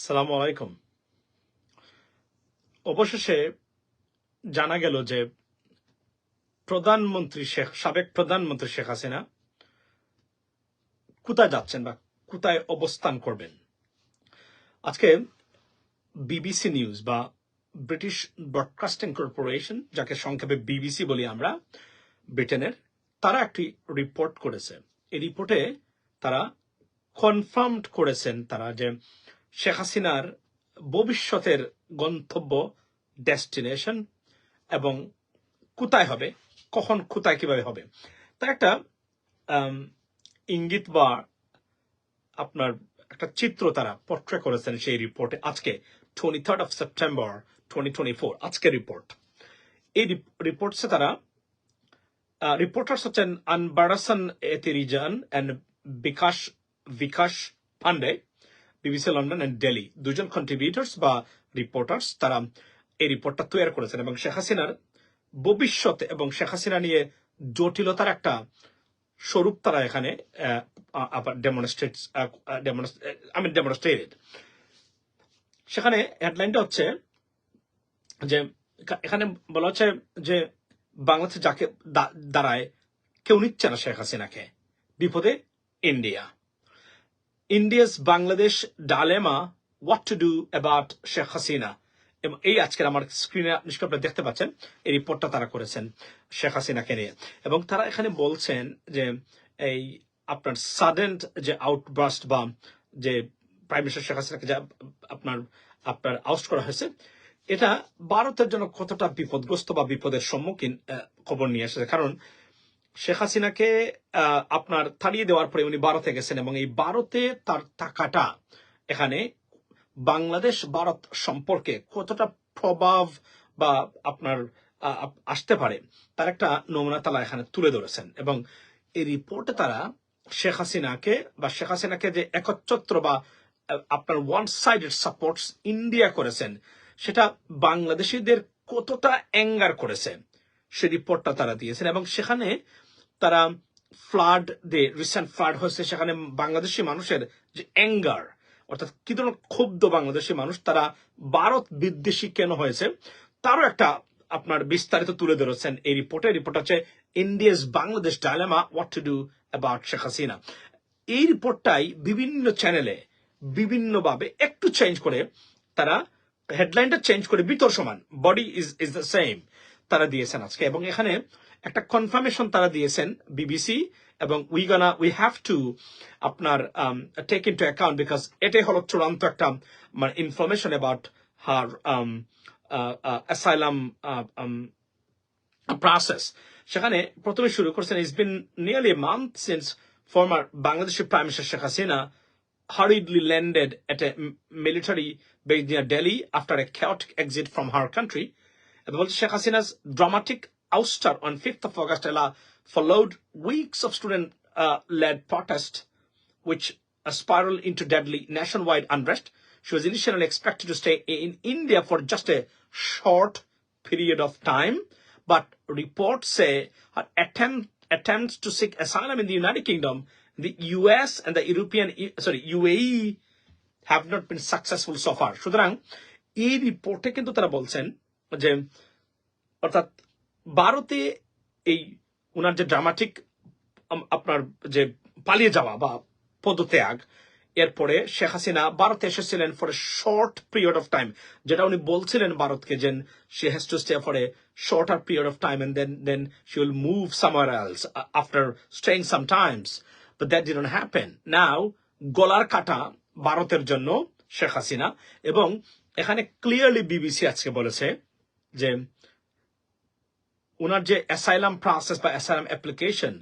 সালাম আলাইকুম। অবশেষে জানা গেল যে প্রধানমন্ত্রী শেখ, সাবেক প্রধানমন্ত্রী শেখ হাসিনা কোথায় যাচ্ছেন বা কোথায় অবস্থান করবেন? আজকে বিবিসি নিউজ বা ব্রিটিশ ব্রডকাস্টিং কর্পোরেশন, যাকে সংক্ষেপে বিবিসি বলি আমরা, ব্রিটেনের, তারা একটি রিপোর্ট করেছে। এই রিপোর্টে তারা কনফার্ম করেছেন তারা যে শেখ হাসিনার ভবিষ্যতের গন্তব্য, ডেস্টিনেশন, এবং কোথায় হবে, কখন কোথায় কীভাবে হবে। তা একটা ইঙ্গিত বা আপনার একটা চিত্র তারা পোর্ট্রে করেছেন সেই রিপোর্টে আজকে twenty third of September twenty twenty four আজকে রিপোর্ট এই রিপোর্টসে তারা রিপোর্টার্স হচ্ছেন Anbarasan Ethirajan and Bikash Bikash Pandey. BBC London and Delhi দুজন কন্ট্রিবিউটার্স বা রিপোর্টার্স তারা এই রিপোর্টটা তৈরি করেছেন এবং শেখ হাসিনার ভবিষ্যৎ এবং শেখ হাসিনা নিয়ে জটিলতার একটা স্বরূপ তারা এখানে ডেমনস্ট্রেট সেখানে হেডলাইনটা হচ্ছে যে, এখানে বলা হচ্ছে যে বাংলাদেশে যাকে দাঁড়ায়, কেউ নিচ্ছে না শেখ হাসিনাকে। বিপদে India. India's Bangladesh dilemma what to do about Sheikh Hasina এবং এই আজকের আমার স্ক্রিনে আপনারা দেখতে পাচ্ছেন, এই রিপোর্টটা তারা করেছেন শেখ হাসিনাকে নিয়ে। এবং তারা এখানে বলছেন যে এই আপনার সাডেন যে আউটবাস্ট বা যে প্রাইম মিনিস্টার শেখ হাসিনাকে যা আপনার আপনার আউস্ট করা হয়েছে, এটা ভারতের জন্য কতটা বিপদগ্রস্ত বা বিপদের সম্মুখীন খবর নিয়ে এসেছে। কারণ শেখ হাসিনাকে আপনার তাড়িয়ে দেওয়ার পরে উনি ভারতে গেছেন এবং এই ভারতে তার টাকাটা এখানে বাংলাদেশ ভারত সম্পর্কে কতটা প্রভাব বা আপনার আসতে পারে তার একটা নমুনা তারা এখানে তুলে ধরেছেন এবং এই রিপোর্টে তারা শেখ হাসিনাকে বা শেখ হাসিনাকে যে একচ্ছত্র বা আপনার ওয়ান সাইডেড সাপোর্টস ইন্ডিয়া করেছেন, সেটা বাংলাদেশিদের কতটা অ্যাঙ্গার করেছে সে রিপোর্টটা তারা দিয়েছেন এবং সেখানে তারা ফ্লাড যে রিসেন্ট ফ্লাড হয়েছে, সেখানে বাংলাদেশি মানুষের যে অ্যাঙ্গার অর্থাৎ কি ধরনের ক্ষুব্ধ বাংলাদেশি মানুষ, তারা ভারত বিদ্বেষী কেন হয়েছে, তারও একটা আপনার বিস্তারিত তুলে ধরেছেন এই রিপোর্টে রিপোর্ট হচ্ছে India's Bangladesh dilemma what to do about Sheikh Hasina এই রিপোর্টটাই বিভিন্ন চ্যানেলে বিভিন্নভাবে একটু চেঞ্জ করে তারা হেডলাইনটা চেঞ্জ করে বিতর সমান। Body is is the same তারা দিয়েছেন আজকে এবং এখানে একটা কনফার্মেশন তারা দিয়েছেন বিবিসি এবং we gonna we have to আপনার take into account because এটাই হলো চূড়ান্ত একটা মানে information about her asylum process সেখানে প্রথমে শুরু করছেন it's been nearly month since former বাংলাদেশের prime minister Sheikh Hasina landed at a m- military base near Delhi after a chaotic exit from her country. Also Sheikh Hasina's dramatic ouster on 5th of August followed weeks of student-led protest, which uh, spiraled into deadly nationwide unrest. She was initially expected to stay in India for just a short period of time, but reports say her attempt, attempts to seek asylum in the United Kingdom, the US and the European, sorry, UAE have not been successful so far. সুতরাং এই রিপোর্টে কিন্তু তারা বলছেন যে, অর্থাৎ ভারতে এই ওনার যে ড্রামাটিক আপনার যে পালিয়ে যাওয়া বা পদত্যাগ, এরপরে শেখ হাসিনা ভারতে এসেছিলেন for a short period of time যেটা উনি বলছিলেন ভারতকে যে she has to stay for a shorter period of time and then then she will move somewhere else after staying some times but that didn't happen now গলার কাটা ভারতের জন্য শেখ হাসিনা এবং এখানে ক্লিয়ারলি বিবিসি আজকে বলেছে যে ওনার যে অ্যাসাইলাম প্রসেস বা asylum application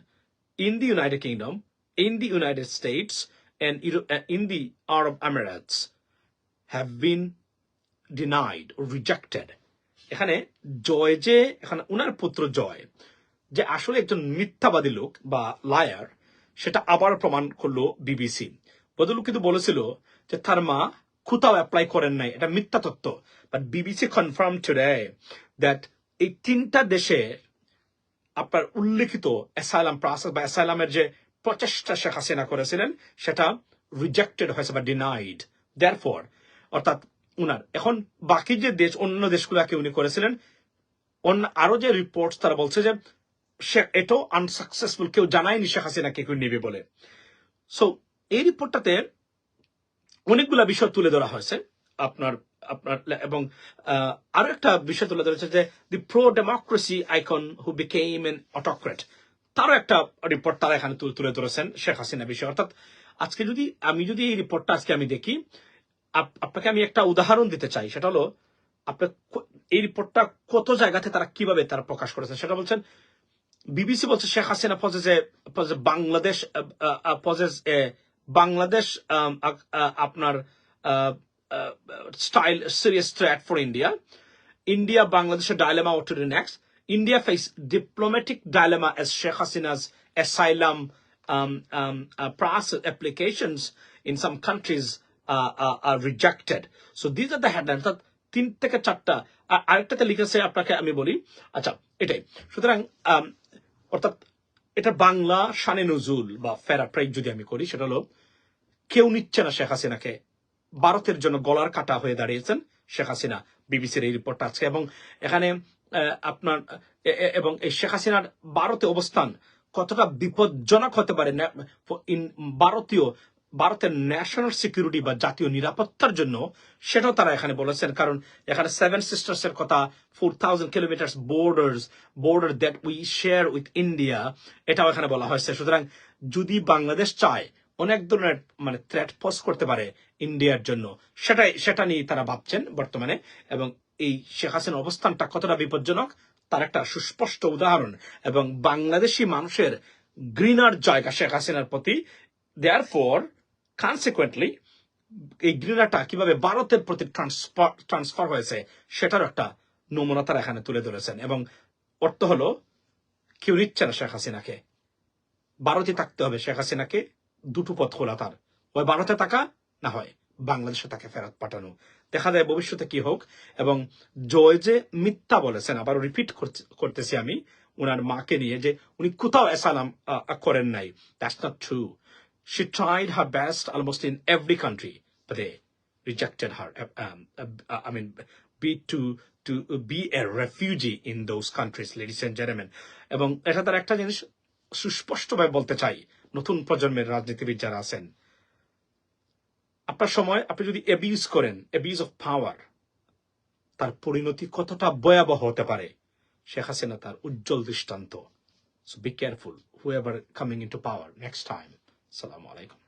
in the United Kingdom in the United States Euro- uh, in the Arab Emirates have been denied এখানে জয় যে এখানে উনার পুত্র জয় যে আসলে একজন মিথ্যাবাদী লোক বা লায়ার সেটা আবার প্রমাণ করল বিবিসি। বদলু কিন্তু বলেছিল যে তার মা কোথাও অ্যাপ্লাই করেন নাই এটা মিথ্যা তত্ত্ব but BBC confirm today that এই তিনটা দেশে আপনার উল্লেখিত অ্যাসাইলাম প্রসেস বা অ্যাসাইলামের যে প্রচেষ্টা শেখ হাসিনা করেছিলেন, সেটা রিজেক্টেড হয়েছে বা ডিনাইড দেয়ারফর অর্থাৎ উনার, এখন বাকি যে দেশ অন্য দেশগুলোকে উনি করেছিলেন, অন্য আরও যে রিপোর্ট তারা বলছে যে সে এটাও আনসাকসেসফুল কেউ জানায়নি শেখ হাসিনাকে কেউ নেবে বলে। সো এই রিপোর্টটাতে অনেকগুলা বিষয় তুলে ধরা হয়েছে। আপনার আপনার, এবং আরও একটা বিষয় তুলে ধরেছে যে the pro democracy icon who became an autocrat তারও একটা রিপোর্ট তারা এখানে তুলে ধরেছেন শেখ হাসিনা বিষয়। অর্থাৎ আজকে যদি, আমি যদি এই রিপোর্টটা আজকে আমি দেখি, আপ- আপনাকে আমি একটা উদাহরণ দিতে চাই, সেটা হলো আপনার এই রিপোর্টটা কত জায়গাতে তারা কীভাবে তারা প্রকাশ করেছেন? সেটা বলছেন, বিবিসি বলছে Sheikh Hasina poses a Bangladesh poses Bangladesh আপনার style serious threat for India India বাংলাদেশের dilemma O two the next India face diplomatic dilemma as Sheikh Hasina's asylum process applications in some countries are rejected so these are the headline অর্থাৎ তিন থেকে চারটা আরেকটাতে লিখেছে আপনাকে আমি বলি। আচ্ছা এটাই। সুতরাং অর্থাৎ এটা বাংলা শানে নজুল বা ফেরা প্রাইজ যদি আমি করি, সেটা হলো কেউ নিচ্ছে না শেখ হাসিনাকে। ভারতের জন্য গলার কাটা হয়ে দাঁড়িয়েছেন শেখ হাসিনা, বিবিসির এই রিপোর্টটা আছে এবং এখানে আপনার এবং এই শেখ হাসিনার ভারতে অবস্থান কতটা বিপজ্জনক হতে পারে ভারতীয়, ভারতের ন্যাশনাল সিকিউরিটি বা জাতীয় নিরাপত্তার জন্য, সেটাও তারা এখানে বলেছেন। কারণ এখানে সেভেন সিস্টার্স এর কথা four thousand kilometer borders border that we share with India এটাও এখানে বলা হয়েছে। সুতরাং যদি বাংলাদেশ চায় অনেক ধরনের মানে থ্রেট পোজ করতে পারে ইন্ডিয়ার জন্য। সেটাই, সেটা নিয়ে তারা ভাবছেন বর্তমানে এবং এই শেখ হাসিনার অবস্থানটা কতটা বিপজ্জনক তার একটা সুস্পষ্ট উদাহরণ এবং বাংলাদেশি মানুষের গ্রিনার জায়গা শেখ হাসিনার প্রতি। দেয়ার ফর কনসিকুয়েন্টলি এই গ্রিনারটা কীভাবে ভারতের প্রতি ট্রান্সফার ট্রান্সফার হয়েছে সেটার একটা নমুনা তারা এখানে তুলে ধরেছেন এবং অর্থ হলো, কেউ নিচ্ছে না শেখ হাসিনাকে। ভারতে থাকতে হবে শেখ হাসিনাকে। দুটো পথ খোলা তার হয় ভারতে থাকা না হয় বাংলাদেশে তাকে ফেরত পাঠানো দেখা যায় ভবিষ্যতে কি হোক এবং জয় যে মিথ্যা বলেছেন আবার রিপিট করতেছি আমি ওনার মাকে নিয়ে যে উনি কোথাও অ্যাসালাম করেন নাই that's not true best almost in every country, but they rejected her. Um, uh, I mean, be to to be a refugee in those countries, ladies and gentlemen. এবং এটা তার একটা জিনিস সুস্পষ্টভাবে বলতে চাই নতুন প্রজন্মের রাজনীতিবিদ যারা আছেন, আপনার সময় আপনি যদি অ্যাবিউজ করেন অ্যাবিউজ অফ পাওয়ার তার পরিণতি কতটা ভয়াবহ হতে পারে? শেখ হাসিনা তার উজ্জ্বল দৃষ্টান্ত। So be careful whoever coming into power next time সালামু আলাইকুম